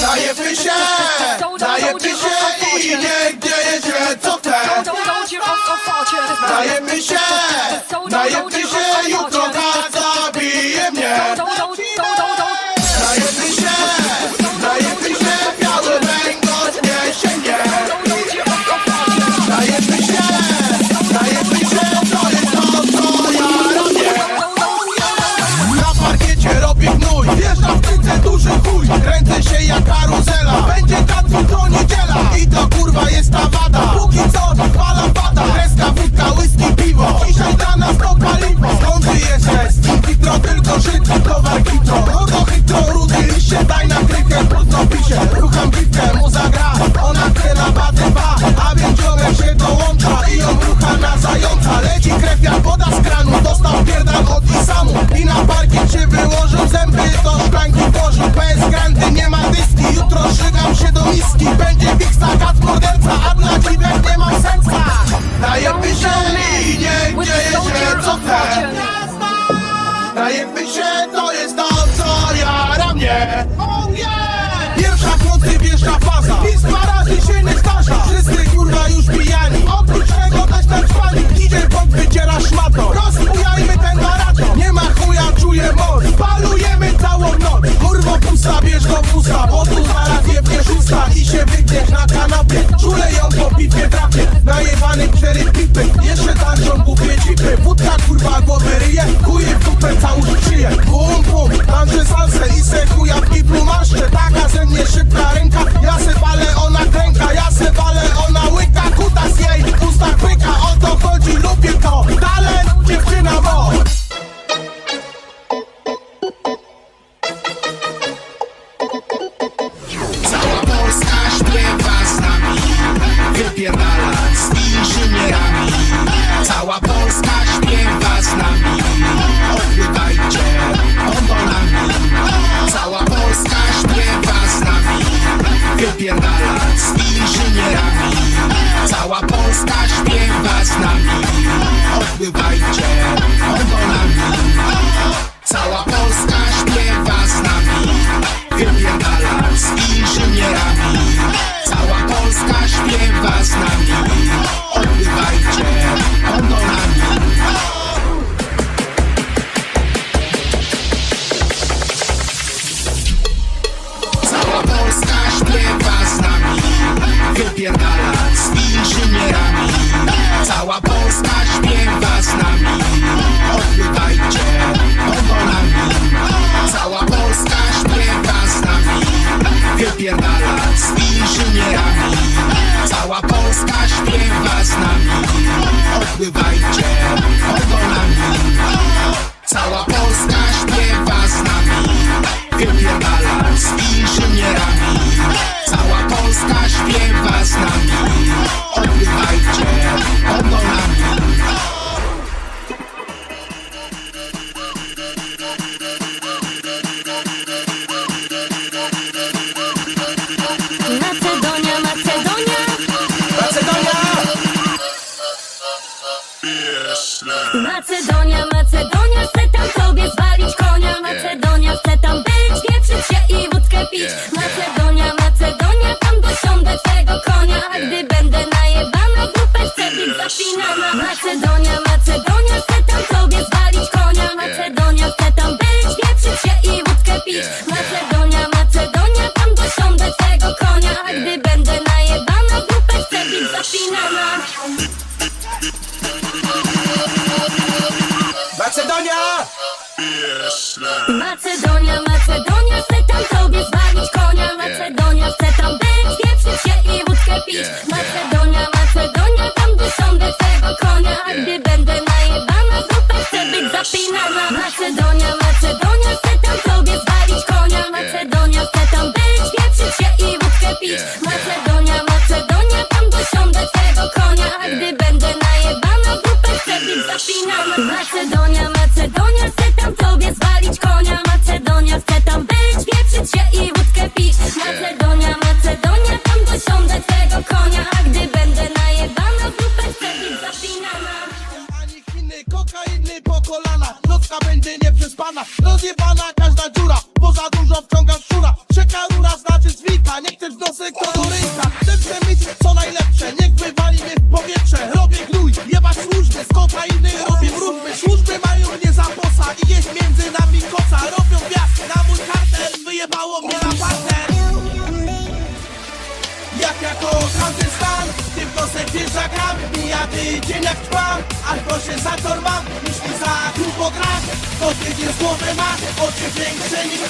Zajebmy się, zajebmy się i nie dzieje się co ten Zajebmy się, zajebmy się jutro tak! Zajebmy się, to jest to, co jara mnie. Oh yeah! Pierwsza chłodzy, pierwsza faza. Nic dwa razy się nie zdarza. Wszyscy kurwa już pijani. Oprócz tego też ten trwani Idzie pod wyciera szmatą Rozbujajmy ten maraton Nie ma chuja, czuję moc. Palujemy całą noc. Kurwo pusta, bierz do pusta Bo tu zaraz jebniesz usta I się wygniesz na kanapie. przestać śpiewać na mi. Odpływajcie ogonami Cała Polska śpiewa z nami. Wypierdala z inżynierami. Cała Polska śpiewa z nami. Odpływajcie ogonami Cała Polska śpiewa z nami. Wypierdala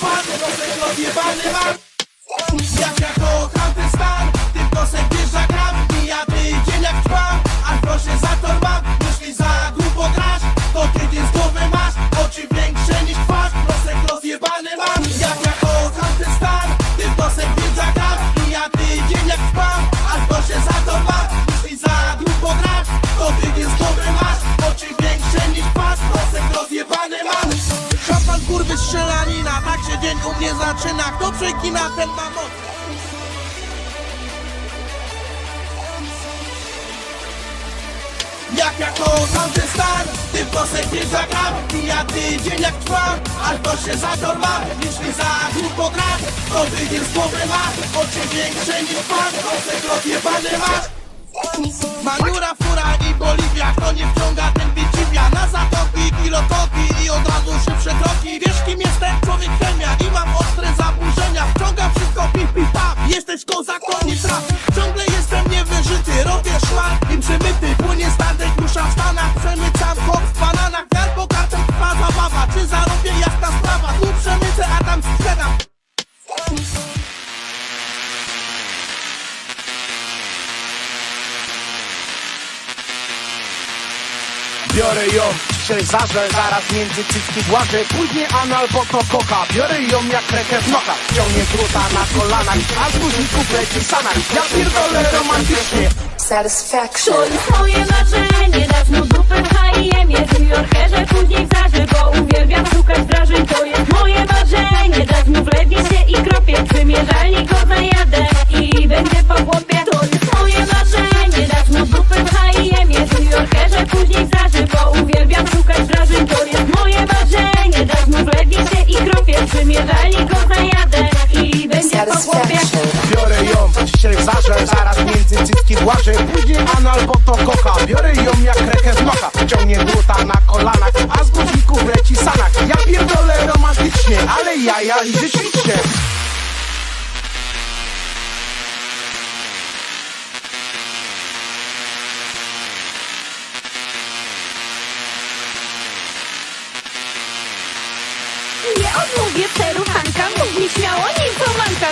rozjebany mam. Jak ja kocham ten stan Ty w nosek wjeżdża gram Mija tydzień jak trwam. Aż to się zatorwam Jeśli za grubo grasz. To tydzień z głowy masz Oczy większe niż twarz. Nosek rozjebany mam. Jak ja kocham ten stan Ty w nosek wjeżdża gram Mija tydzień jak trwam. Aż to się zatorwam Jeśli za grubo grasz. To tydzień z głowy masz kurwy strzelanina Tak się dzień u mnie zaczyna. Kto przekina ten ma moc Jak ja kocham ten stan Ty w nosek nie zagram. Mija tydzień jak trwam Aż to się zadorma Jeśli za grubo grasz To wyjdzie z głowy masz Oczy większe niż pan Nosek rozjebany masz. Maniura, fura i Boliwia Kto nie wciąga ten wydziwia Na zatoki, kilotoki I od razu szybsze kroki Wiesz kim jestem? Człowiek chemia I mam ostre zaburzenia. Wciągam wszystko pip pip pap. Jesteś kozak, to nie traf Ciągle jestem niewyżyty Robię szmal i przemyty. Płynie statek, dusza w Stanach dzisiaj zażę, zaraz między cycki włażę Później anal, bo to kocha. Biorę ją jak rekę w nogach. Ciągnie druta na kolanach. A z guzików leci sanach. Ja pierdolę romantycznie. Satisfaction. To jest moje marzenie Dawno dupę w H&M-ie W New Yorkerze, później w Zarze Bo uwielbiam szukać wrażeń. To jest moje marzenie Dawno wlewie się i kropię Przymierzalni go zajadę I będzie po chłopie. To jest moje marzenie Dawno dupę w H&M-ie W New Yorkerze, później Zarze Bo uwielbiam szukać wrażeń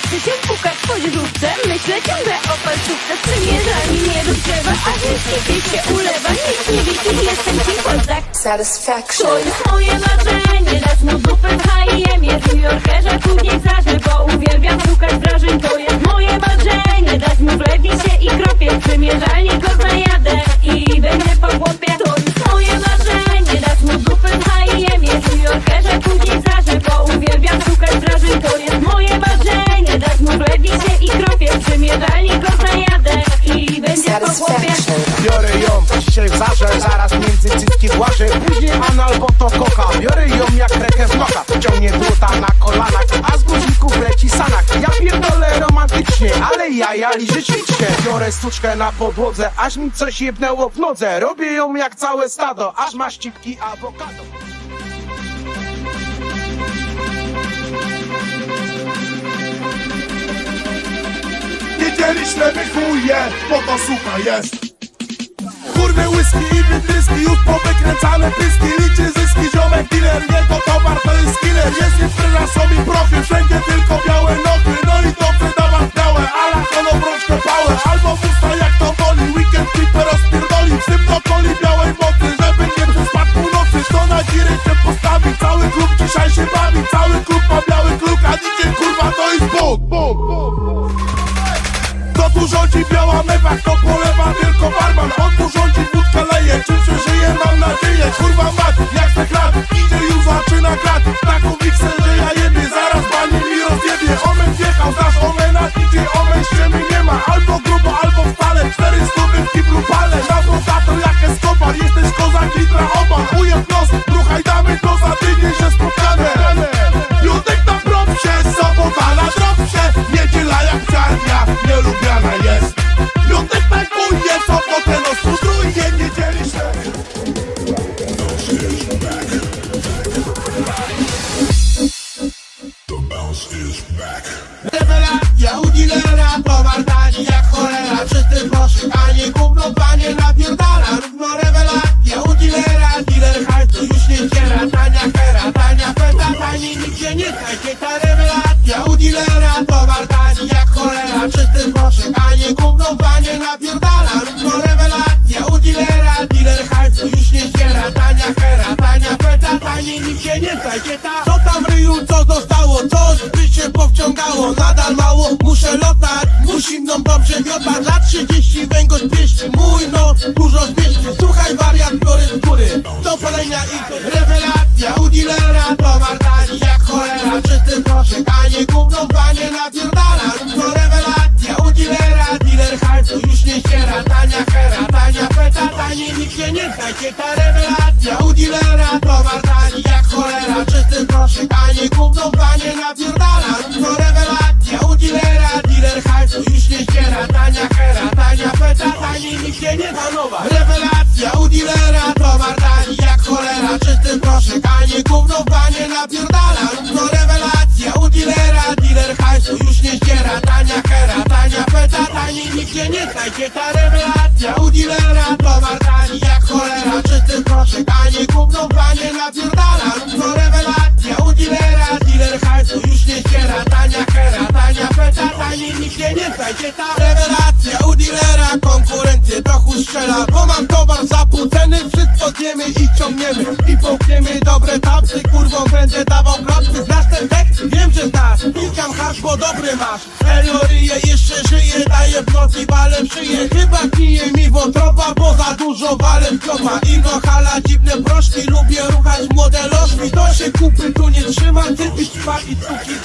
Chce się pukać po źródce Myślę ciągle o palcówce. Przymierzani nie do drzewa A niski się ulewa. Nikt nie wie kim jestem, kim To Satisfaction. jest moje marzenie Biorę ją, dzisiaj zażę, zaraz między cycki włażę Później anal, bo to kocha. Biorę ją jak rekę w nogach Ciągnie druta na kolanach A z guzików leci sanach Ja pierdolę romantycznie Ale jaja liże ślicznie Biorę stuczkę na podłodze Aż mi coś jebnęło w nodze. Robię ją jak całe stado Aż ma ścipki awokado Wiedzieliśmy my chuje, bo to sucha jest. Kurwy whisky i wytryski, już powykręcane pyski Liczy zyski, ziomek dealer, jego towar to jest killer. Jest są i profil, wszędzie tylko białe noty. No i dobrze dawać białe, ala holobrączkę pałę. Albo pusta jak to boli, weekend klipę rozpierdoli. W tym Omen wjechał, znasz omena, idzie omen, ściemy nie ma. Albo grubo, albo wcale, cztery stówy w kiblu palę. Na brokator jak Escobar, jesteś kozak litra oba. Nos, proszek, a nie gówno panie napierdala. Równo rewelacja u dealera Dealer hajsu już nie ściera Tania hera, tania feta, tani nigdzie nie znajdzie Ta? Co tam ryju, co zostało? Coś by się powciągało. Nadal mało, muszę lotać. Musi mną dobrze wiotać. Lat 30 węgorz pieści Mój nos dużo zmieści. Słuchaj wariat, biorę z góry. Do palenia i to się nie Zjemy i ciągniemy I połkniemy dobre tapsy Kurwą będę dawał klapsy. Znasz ten tekst? Wiem, że znasz Pilkam hasz, bo dobry masz. Eloryje jeszcze żyje Daję w nocy w szyję Chyba pije mi wątroba Bo za dużo wale w klopa Ino hala, dziwne proszki Lubię ruchać młode lożki. To się kupy tu nie trzyma Ty pić i cuki